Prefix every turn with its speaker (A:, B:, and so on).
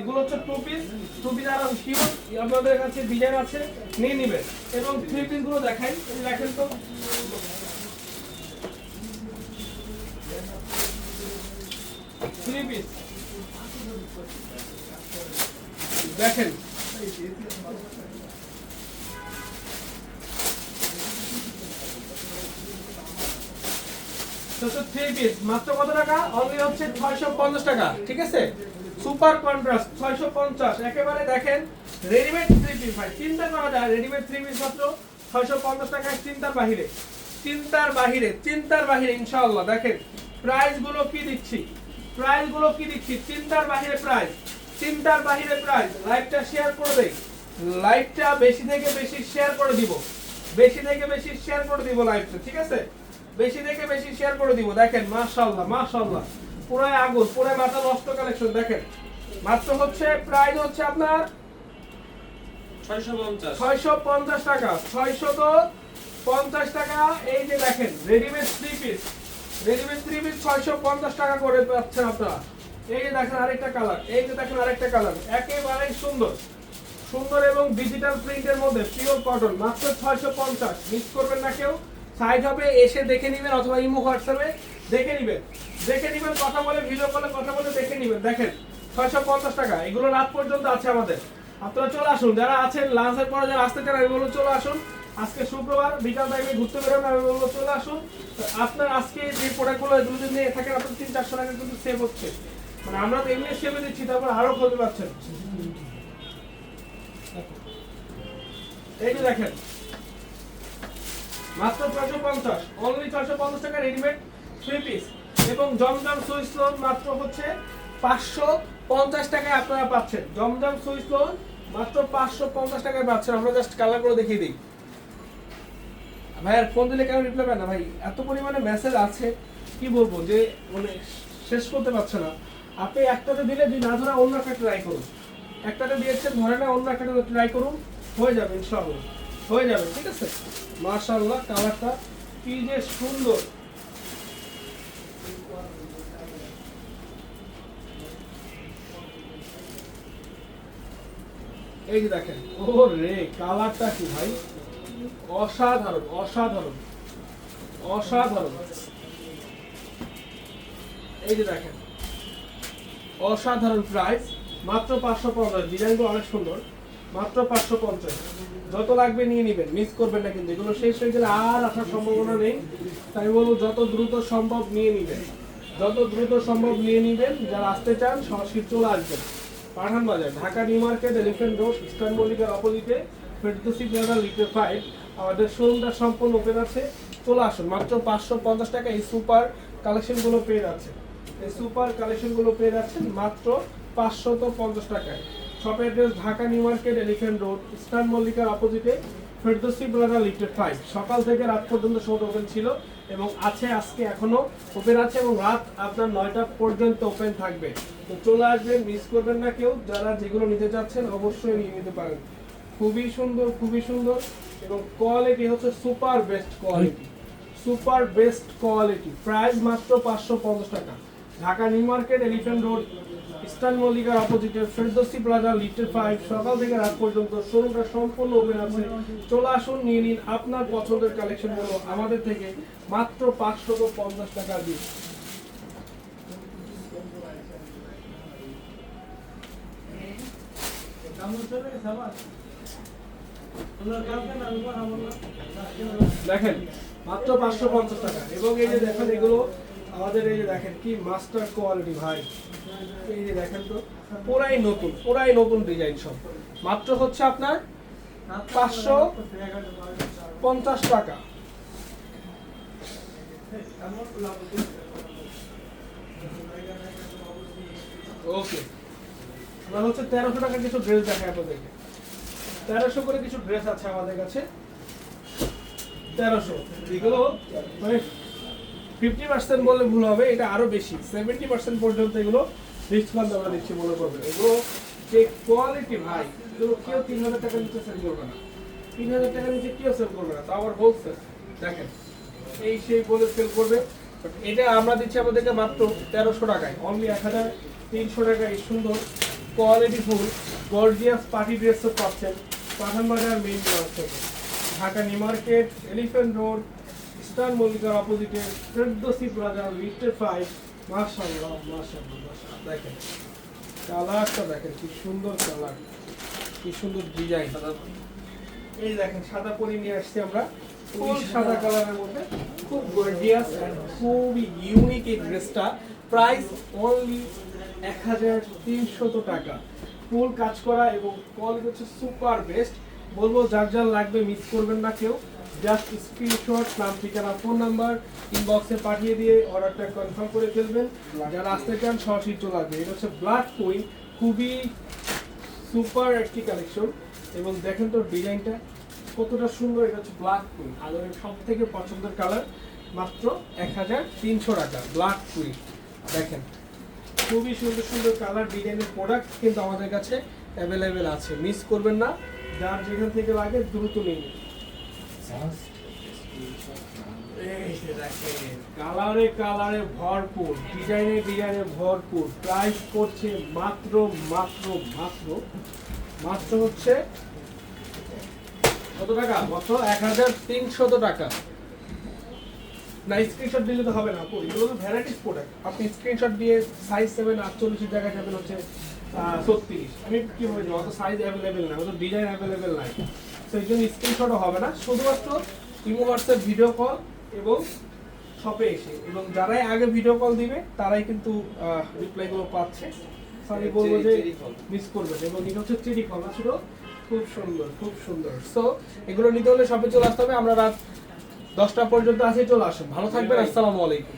A: এগুলো হচ্ছে two piece two piece আর আপনাদের কাছে ডিজাইন আছে, নিয়ে এবং থ্রি দেখাই দেখেন তো। থ্রি পিস দেখেন। থ্রি পিস মাত্র কত টাকা? অনলি হচ্ছে ছয়শো পঞ্চাশ টাকা, ঠিক আছে? সুপার কন্ট্রাস্ট, ছয়শো পঞ্চাশ। একেবারে দেখেন রেডিমেড থ্রি পিস ভাই। চিন্তা করা যায় রেডিমেড থ্রি পিস মাত্র ছয়শো পঞ্চাশ টাকায় চিন্তার বাহিরে। চিন্তার বাহিরে চিন্তার বাহিরে, ইনশাআল্লাহ। দেখেন প্রাইসগুলো কি দিচ্ছি? প্রাইসগুলো কি দিচ্ছি? চিন্তার বাহিরে প্রাইস চিন্তার বাহিরে প্রাইস লাইভটা শেয়ার করে দেই। লাইভটা বেশি থেকে বেশি শেয়ার করে দিব। বেশি থেকে বেশি শেয়ার করে দিব লাইভটা ঠিক আছে? বেশি থেকে বেশি শেয়ার করে দিব। দেখেন, মাশাআল্লাহ মাশাআল্লাহ। পুরাই আগুন পুরাই মাথা নষ্ট কালেকশন দেখেন। মাত্র হচ্ছে প্রাইস হচ্ছে আপনার
B: ছয়শো পঞ্চাশ।
A: টাকা। ছয়শো তো পঞ্চাশ টাকা এই যে দেখেন readymade three piece readymade three piece ছয়শো পঞ্চাশ টাকা করে পাচ্ছেন আপনারা। এই যে দেখেন আরেকটা কালার এই যে দেখেন আরেকটা কালার একেবারেই সুন্দর। সুন্দর এবং ডিজিটাল প্রিন্টের মধ্যে পিওর কটন মাত্র ছয়শো পঞ্চাশ। মিস করবেন না কেউ। সাইজ হবে এসে দেখে নেবেন অথবা ইমো হোয়াটসঅ্যাপে। দেখে নেবেন। দেখে নেবেন, কথা বলে ভিডিও কলে কথা বলে দেখে নেবেন। দেখেন, ছয়শো পঞ্চাশ টাকা, এগুলো রাত পর্যন্ত আছে আমাদের। আপনারা চলে আসুন, যারা আছেন লাঞ্চের পরে যারা আসতে চান, আমি বলব চলে আসুন। আজকে শুক্রবার, বিকাল টাইমে ঘুরতে বেরোন আমি বলব চলে আসুন। আপনার আজকে যে প্রোডাক্টগুলো এগুলো যদি নিয়ে থাকেন আপনার তিন, চারশো টাকা কিন্তু সেভ হচ্ছে। মানে আমরা তো এমনি সেভে দিচ্ছি, তারপর আরও ক্ষতি পাচ্ছেন। এই যে দেখেন, মাত্র ছয়শো পঞ্চাশ অনলি ছয়শো পঞ্চাশ টাকা রেডিমেড থ্রি পিস এবং জমজম সুইচ লোন মাত্র হচ্ছে পাঁচশো পঞ্চাশ টাকায় আপনারা পাচ্ছেন। জমজম সুইচ লোন মাত্র পাঁচশো পঞ্চাশ টাকায় পাচ্ছেন। আমরা জাস্ট কালার করে দেখিয়ে দিই। ভাই আর ফোন দিলে কেন রিপ্লাই পায় না? ভাই, এত পরিমাণে মেসেজ আছে, কি বলব যে মানে শেষ করতে পারছে না। আপনি একটাতে দিলে যদি না ধরা অন্য একটা ট্রাই করুন। একটাতে দিয়েছেন, ধরে না অন্য একটা ট্রাই করুন। হয়ে যাবে, ইনশাআল্লাহ। হয়ে যাবে, ঠিক আছে? মাশাআল্লাহ কালারটা কি যে সুন্দর। এই যে দেখেন ও রে কালারটা কি ভাই? অসাধারণ অসাধারণ অসাধারণ। এই যে দেখেন, অসাধারণ প্রাইস মাত্র পাঁচশো পঞ্চাশ ডিজাইনগুলো অনেক সুন্দর, মাত্র পাঁচশো পঞ্চাশ। যত লাগবে নিয়ে নেবেন মিস করবেন না কিন্তু, এগুলো শেষ হয়ে গেলে আর আসার সম্ভাবনা নেই। তাই বলব, যত দ্রুত সম্ভব নিয়ে নেবেন। যত দ্রুত সম্ভব নিয়ে নেবেন। যারা আসতে চান সরাসরি চলে আসবেন। Pathan Bazar, Dhaka New Market Elephant Road, Eastern মল্লিকার অপোজিটে, ফেরদোসি প্লাজা লিটার ফাইভ। আমাদের শোরুমটা সম্পূর্ণ ওপেন আছে। চলে আসুন, মাত্র পাঁচশো পঞ্চাশ টাকা এই সুপার কালেকশনগুলো পেয়ে যাচ্ছে এই সুপার কালেকশনগুলো পেয়ে যাচ্ছেন মাত্র পাঁচশত পঞ্চাশ টাকায়। Shop address Dhaka New Market Elephant Road, Eastern মল্লিকার অপোজিটে, ফেরদোসি প্লাজা লিটার ফাইভ। সকাল থেকে রাত পর্যন্ত শোট ওপেন ছিল। এবং আছে আজকে এখনও ওপেন আছে এবং রাত আপনার নয়টা পর্যন্ত ওপেন থাকবে। তো চলে আসবেন মিস করবেন না কেউ, যারা যেগুলো নিতে চাচ্ছেন অবশ্যই নিয়ে নিতে পারেন। খুবই সুন্দর খুবই সুন্দর এবং কোয়ালিটি হচ্ছে super best quality super best quality price মাত্র পাঁচশো পঞ্চাশ টাকা। Dhaka New Market Elephant Road Eastern মল্লিকার অপোজিটে ফেরদোসি প্লাজা লিটার ফাইভ, সকাল থেকে রাত পর্যন্ত শোরুমটা সম্পূর্ণ ওপেন আছে। চলে আসুন, নিয়ে নিন আপনার পছন্দের কালেকশনগুলো আমাদের থেকে মাত্র পাঁচশো পঞ্চাশ টাকা দিয়ে। দেখেন, মাত্র পাঁচশো পঞ্চাশ টাকা। এবং এই যে দেখেন, এগুলো আমাদের এই যে দেখেন কি মাস্টার কোয়ালিটি ভাই। এই যে দেখেন তো, পুরাই নতুন পুরাই নতুন ডিজাইন সব। মাত্র হচ্ছে আপনার পাঁচশো পঞ্চাশ টাকা। ওকে আমরা হচ্ছে তেরোশো টাকা কিছু ড্রেস দেখাই আপনাদেরকে। তেরোশো করে কিছু ড্রেস আছে আমাদের কাছে। তেরোশো। এগুলো মানে ফিফটি পার্সেন্ট বললে ভুল হবে, এটা আরও বেশি। সেভেন্টি পার্সেন্ট পর্যন্ত এগুলো ডিসকাউন্ট আমরা দিচ্ছি, মনে করবেন। এগুলো যে কোয়ালিটি ভাই, এগুলো কেউ তিন হাজার টাকার নিচে সেল করবে না। তিন হাজার টাকার নিচে কেউ সেল করবে না তা আবার হোলসেল দেখেন, এই সেই বলে সেল করবে। এটা আমরা দিচ্ছি আমাদেরকে মাত্র তেরোশো টাকায়। অনলি এক হাজার তিনশো টাকায় সুন্দর কোয়ালিটি ফুল। গর্জিয়াস পার্টি ড্রেসও পাচ্ছেন। পাঠান বাজার মেইন ব্রাঞ্চ থেকে। Dhaka New Market Elephant Road Star মল্লিকার অপোজিটে ফেরদোসি প্লাজা লিফটেড ফাইভ মাশাআল্লাহ মাশাআল্লাহ মাশাআল্লাহ। দেখেন কালারটা দেখেন, কি সুন্দর কালার কি সুন্দর ডিজাইন এই দেখেন, সাদা পরি নিয়ে আসছি আমরা। ফুল সাদা কালারের মধ্যে। খুব গর্জিয়াস খুবই ইউনিক এই ড্রেসটা প্রাইস অনলি এক হাজার তিনশত টাকা। ফুল কাজ করা এবং কোয়ালিটি হচ্ছে সুপার বেস্ট বলব, যার যার লাগবে মিস করবেন না কেউ। জাস্ট স্ক্রিনশট নাম, ঠিকানা ফোন নাম্বার ইনবক্সে পাঠিয়ে দিয়ে অর্ডারটা কনফার্ম করে ফেলবেন। যারা আসতে চান, সরাসরি চলে আসবে এটা হচ্ছে ব্লাড কুইন খুবই সুপার একটি কালেকশন এবং দেখেন তো ডিজাইনটা, কতটা সুন্দর। এটা হচ্ছে ব্ল্যাক কুইন আমাদের সব থেকে পছন্দের কালার মাত্র এক হাজার তিনশো টাকা। ব্ল্যাক কুইন দেখেন। খুবই সুন্দর সুন্দর কালার ডিজাইনের প্রোডাক্ট কিন্তু আমাদের কাছে অ্যাভেলেবেল আছে। মিস করবেন না, যার যেখান থেকে লাগে দ্রুত নিন। এই যে দেখেন কালারে কালারে ভরপুর, ডিজাইনে ডিজাইনে ভরপুর প্রাইস করছে মাত্র মাত্র মাত্র মাত্র হচ্ছে কত টাকা? মাত্র এক হাজার তিনশত টাকা। না স্ক্রিনশট দিলে তো হবে না, আপু, এগুলো তো ভ্যারাইটিস প্রোডাক্ট আপনি স্ক্রিনশট দিয়ে সাইজ সেভেন আটচল্লিশের জায়গায় যাবেন হচ্ছে ছত্রিশ। আমি কি বলছি অত সাইজ অ্যাভেলেবেল না, অত ডিজাইন অ্যাভেলেবেল নাই। এই জন্য স্ক্রিনশটও হবে না। শুধুমাত্র ইমো হোয়াটসঅ্যাপ ভিডিও কল এবং শপে এসে। এবং যারাই আগে ভিডিও কল দিবে তারাই কিন্তু রিপ্লাইগুলো পাচ্ছে। সরি বলব যে মিস করবেন এবং এটা হচ্ছে চেরি ফল আসলে খুব সুন্দর খুব সুন্দর। সো এগুলো নিতে হলে শপে চলে আসতে হবে। আমরা রাত দশটা পর্যন্ত আসে চলে আসুন। ভালো থাকবেন আসসালামু আলাইকুম।